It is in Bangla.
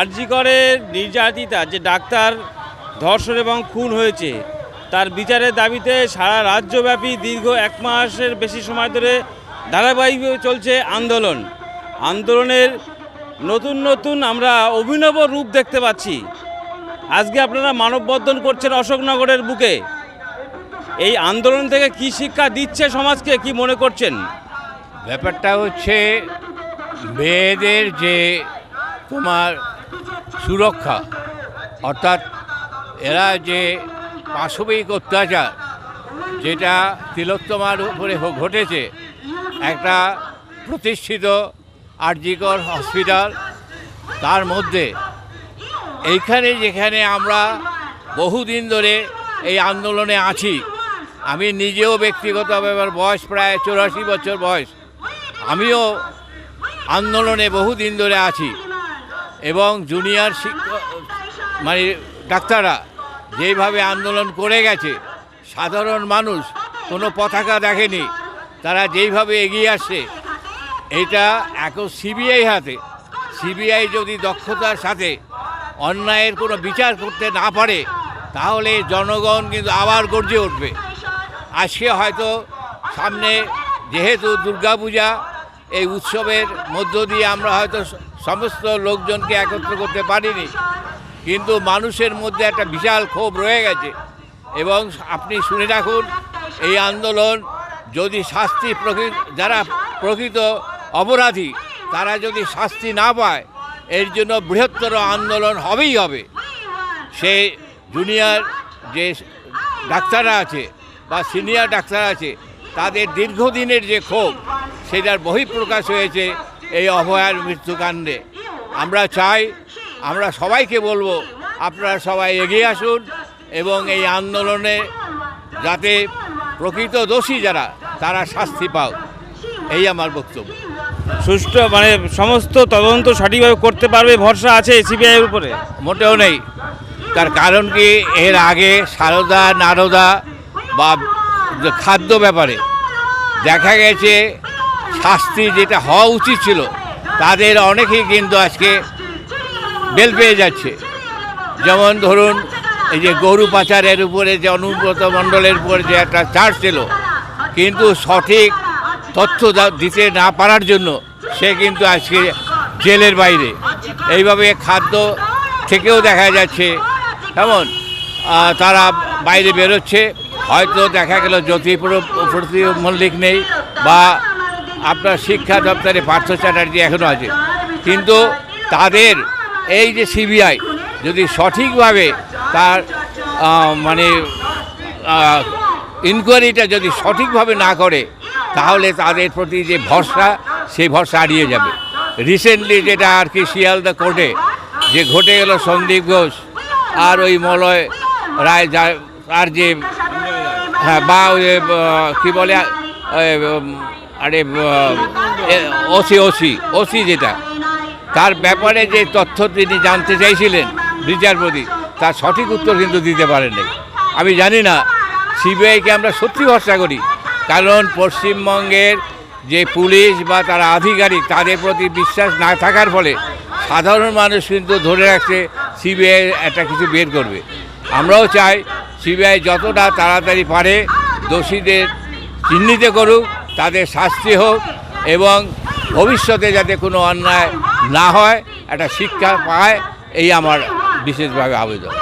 আরজিকরের নির্যাতিতা যে ডাক্তার ধর্ষণ এবং খুন হয়েছে তার বিচারের দাবিতে সারা রাজ্যব্যাপী দীর্ঘ এক মাসের বেশি সময় ধরে ধারাবাহিকভাবে চলছে আন্দোলন। আন্দোলনের নতুন নতুন আমরা অভিনব রূপ দেখতে পাচ্ছি। আজকে আপনারা মানববন্ধন করছেন অশোকনগরের বুকে। এই আন্দোলন থেকে কি শিক্ষা দিচ্ছে সমাজকে কি মনে করছেন? ব্যাপারটা হচ্ছে মেয়েদের যে তোমার সুরক্ষা। অর্থাৎ এরা যে পাশবিক অত্যাচার যেটা তিলোত্তমার উপরে ঘটেছে, একটা প্রতিষ্ঠিত আরজিকর হসপিটাল, তার মধ্যে এইখানে যেখানে আমরা বহুদিন ধরে এই আন্দোলনে আছি, আমি নিজেও ব্যক্তিগতভাবে আমার বয়স প্রায় চৌরাশি বছর বয়স, আমিও আন্দোলনে বহুদিন ধরে আছি। এবং জুনিয়র শিক্ষক মানে ডাক্তাররা যেভাবে আন্দোলন করে গেছে, সাধারণ মানুষ কোনো পতাকা দেখেনি, তারা যেইভাবে এগিয়ে আসছে, এটা এখন সিবিআই হাতে। সিবিআই যদি দক্ষতার সাথে অন্যায়ের কোনো বিচার করতে না পারে, তাহলে জনগণ কিন্তু আবার গর্জে উঠবে। আজকে হয়তো সামনে যেহেতু দুর্গাপূজা এই উৎসবের মধ্য দিয়ে আমরা হয়তো সমস্ত লোকজনকে একত্র করতে পারিনি, কিন্তু মানুষের মধ্যে একটা বিশাল ক্ষোভ রয়ে গেছে। এবং আপনি শুনে রাখুন, এই আন্দোলন যদি শাস্তি প্রকৃত যারা প্রকৃত অপরাধী, তারা যদি শাস্তি না পায়, এর জন্য বৃহত্তর আন্দোলন হবেই হবে। সে জুনিয়র যে ডাক্তাররা আছে বা সিনিয়র ডাক্তার আছে, তাদের দীর্ঘদিনের যে ক্ষোভ সেটার বহিঃপ্রকাশ হয়েছে এই অভয়ার মৃত্যুকাণ্ডে। আমরা চাই আমরা সবাইকে বলব আপনারা সবাই এগিয়ে আসুন এবং এই আন্দোলনে যাতে প্রকৃত দোষী যারা তারা শাস্তি পাও এই আমার বক্তব্য। সুষ্ঠু মানে সমস্ত তদন্ত সঠিকভাবে করতে পারবে ভরসা আছে সিবিআইয়ের উপরে? মোটেও নেই। তার কারণ কি? এর আগে সারদা নারদা বা খাদ্য ব্যাপারে দেখা গেছে শাস্তি যেটা হওয়া উচিত ছিল, তাদের অনেকেই কিন্তু আজকে বেল পেয়ে যাচ্ছে। যেমন ধরুন, এই যে গরু পাচারের উপরে, যে অনুব্রত মণ্ডলের উপরে যে একটা চার্জ ছিল, কিন্তু সঠিক তথ্য দিতে না পারার জন্য সে কিন্তু আজকে জেলের বাইরে। এইভাবে খাদ্য থেকেও দেখা যাচ্ছে, কেমন? তারা বাইরে বেরোচ্ছে, হয়তো দেখা গেল জ্যোতি মল্লিক নেই বা আপনার শিক্ষা দপ্তরে পার্থ চ্যাটার্জি এখনও আছে। কিন্তু তাদের এই যে সিবিআই যদি সঠিকভাবে তার মানে ইনকোয়ারিটা যদি সঠিকভাবে না করে তাহলে তাদের প্রতি যে ভরসা সেই ভরসা হারিয়ে যাবে। রিসেন্টলি যেটা আর কি শিয়ালদা কোর্টে যে ঘটে গেল সন্দীপ ঘোষ আর ওই মলয় রায় যা আর যে হ্যাঁ বা আহ, বলে আরে ওসি ওসি ওসি যেটা। তার ব্যাপারে যে তথ্য তিনি জানতে চাইছিলেন বিচারপতি তার সঠিক উত্তর কিন্তু দিতে পারেননি আমি জানি না, সিবিআইকে আমরা সত্যি ভরসা করি, কারণ পশ্চিমবঙ্গের যে পুলিশ বা তারা আধিকারিক, তাদের প্রতি বিশ্বাস না থাকার ফলে সাধারণ মানুষ কিন্তু ধরে রাখছে, সিবিআই একটা কিছু বের করবে। আমরাও চাই, সিবিআই যতটা তাড়াতাড়ি পারে দোষীদের চিহ্নিত করুক তাদের শাস্তি হোক এবং ভবিষ্যতে যাতে কোনো অন্যায় না হয়, একটা শিক্ষা পায়, এই আমার বিশেষভাবে আবেদন।